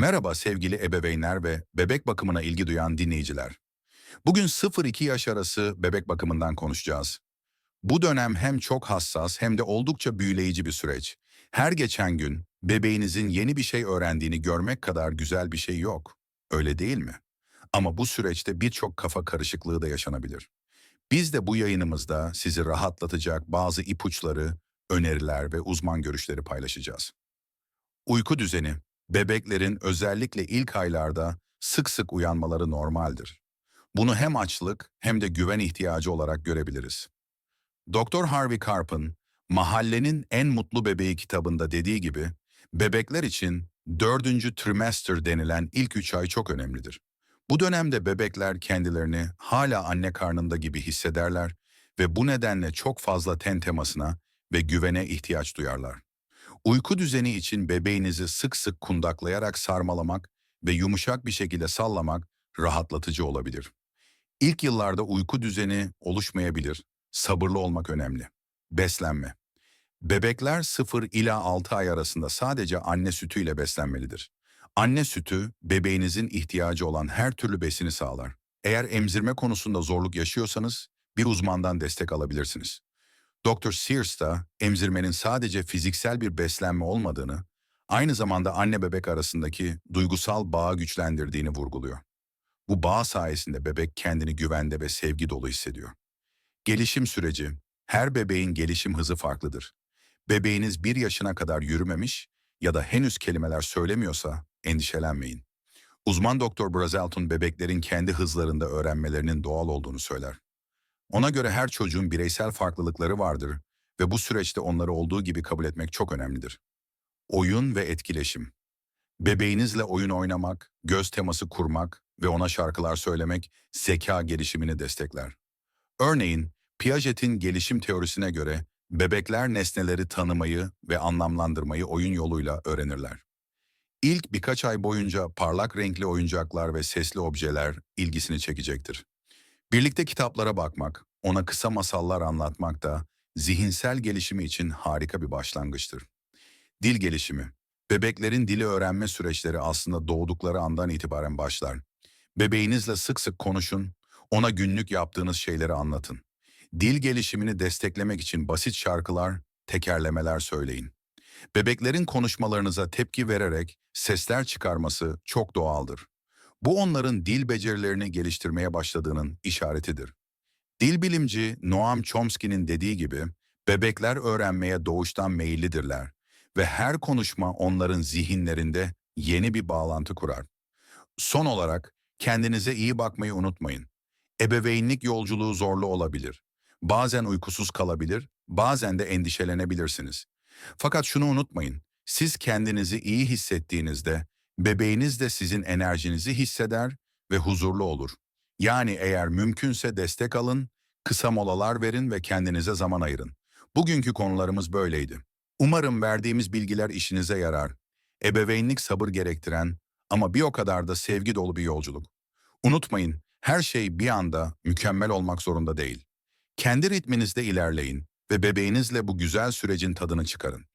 Merhaba sevgili ebeveynler ve bebek bakımına ilgi duyan dinleyiciler. Bugün 0-2 yaş arası bebek bakımından konuşacağız. Bu dönem hem çok hassas hem de oldukça büyüleyici bir süreç. Her geçen gün bebeğinizin yeni bir şey öğrendiğini görmek kadar güzel bir şey yok. Öyle değil mi? Ama bu süreçte birçok kafa karışıklığı da yaşanabilir. Biz de bu yayınımızda sizi rahatlatacak bazı ipuçları, öneriler ve uzman görüşleri paylaşacağız. Uyku düzeni, bebeklerin özellikle ilk aylarda sık sık uyanmaları normaldir. Bunu hem açlık hem de güven ihtiyacı olarak görebiliriz. Dr. Harvey Karp'ın Mahallenin En Mutlu Bebeği kitabında dediği gibi, bebekler için dördüncü trimester denilen ilk üç ay çok önemlidir. Bu dönemde bebekler kendilerini hala anne karnında gibi hissederler ve bu nedenle çok fazla ten temasına ve güvene ihtiyaç duyarlar. Uyku düzeni için bebeğinizi sık sık kundaklayarak sarmalamak ve yumuşak bir şekilde sallamak rahatlatıcı olabilir. İlk yıllarda uyku düzeni oluşmayabilir, sabırlı olmak önemli. Beslenme. Bebekler 0 ila 6 ay arasında sadece anne sütüyle beslenmelidir. Anne sütü, bebeğinizin ihtiyacı olan her türlü besini sağlar. Eğer emzirme konusunda zorluk yaşıyorsanız, bir uzmandan destek alabilirsiniz. Dr. Sears da emzirmenin sadece fiziksel bir beslenme olmadığını, aynı zamanda anne bebek arasındaki duygusal bağı güçlendirdiğini vurguluyor. Bu bağ sayesinde bebek kendini güvende ve sevgi dolu hissediyor. Gelişim süreci, her bebeğin gelişim hızı farklıdır. Bebeğiniz bir yaşına kadar yürümemiş ya da henüz kelimeler söylemiyorsa endişelenmeyin. Uzman Doktor Brazelton bebeklerin kendi hızlarında öğrenmelerinin doğal olduğunu söyler. Ona göre her çocuğun bireysel farklılıkları vardır ve bu süreçte onları olduğu gibi kabul etmek çok önemlidir. Oyun ve etkileşim. Bebeğinizle oyun oynamak, göz teması kurmak ve ona şarkılar söylemek zeka gelişimini destekler. Örneğin, Piaget'in gelişim teorisine göre bebekler nesneleri tanımayı ve anlamlandırmayı oyun yoluyla öğrenirler. İlk birkaç ay boyunca parlak renkli oyuncaklar ve sesli objeler ilgisini çekecektir. Birlikte kitaplara bakmak, ona kısa masallar anlatmak da zihinsel gelişimi için harika bir başlangıçtır. Dil gelişimi. Bebeklerin dili öğrenme süreçleri aslında doğdukları andan itibaren başlar. Bebeğinizle sık sık konuşun, ona günlük yaptığınız şeyleri anlatın. Dil gelişimini desteklemek için basit şarkılar, tekerlemeler söyleyin. Bebeklerin konuşmalarınıza tepki vererek sesler çıkarması çok doğaldır. Bu onların dil becerilerini geliştirmeye başladığının işaretidir. Dil bilimci Noam Chomsky'nin dediği gibi, bebekler öğrenmeye doğuştan meyillidirler ve her konuşma onların zihinlerinde yeni bir bağlantı kurar. Son olarak kendinize iyi bakmayı unutmayın. Ebeveynlik yolculuğu zorlu olabilir. Bazen uykusuz kalabilir, bazen de endişelenebilirsiniz. Fakat şunu unutmayın, siz kendinizi iyi hissettiğinizde bebeğiniz de sizin enerjinizi hisseder ve huzurlu olur. Yani eğer mümkünse destek alın, kısa molalar verin ve kendinize zaman ayırın. Bugünkü konularımız böyleydi. Umarım verdiğimiz bilgiler işinize yarar. Ebeveynlik sabır gerektiren ama bir o kadar da sevgi dolu bir yolculuk. Unutmayın, her şey bir anda mükemmel olmak zorunda değil. Kendi ritminizde ilerleyin ve bebeğinizle bu güzel sürecin tadını çıkarın.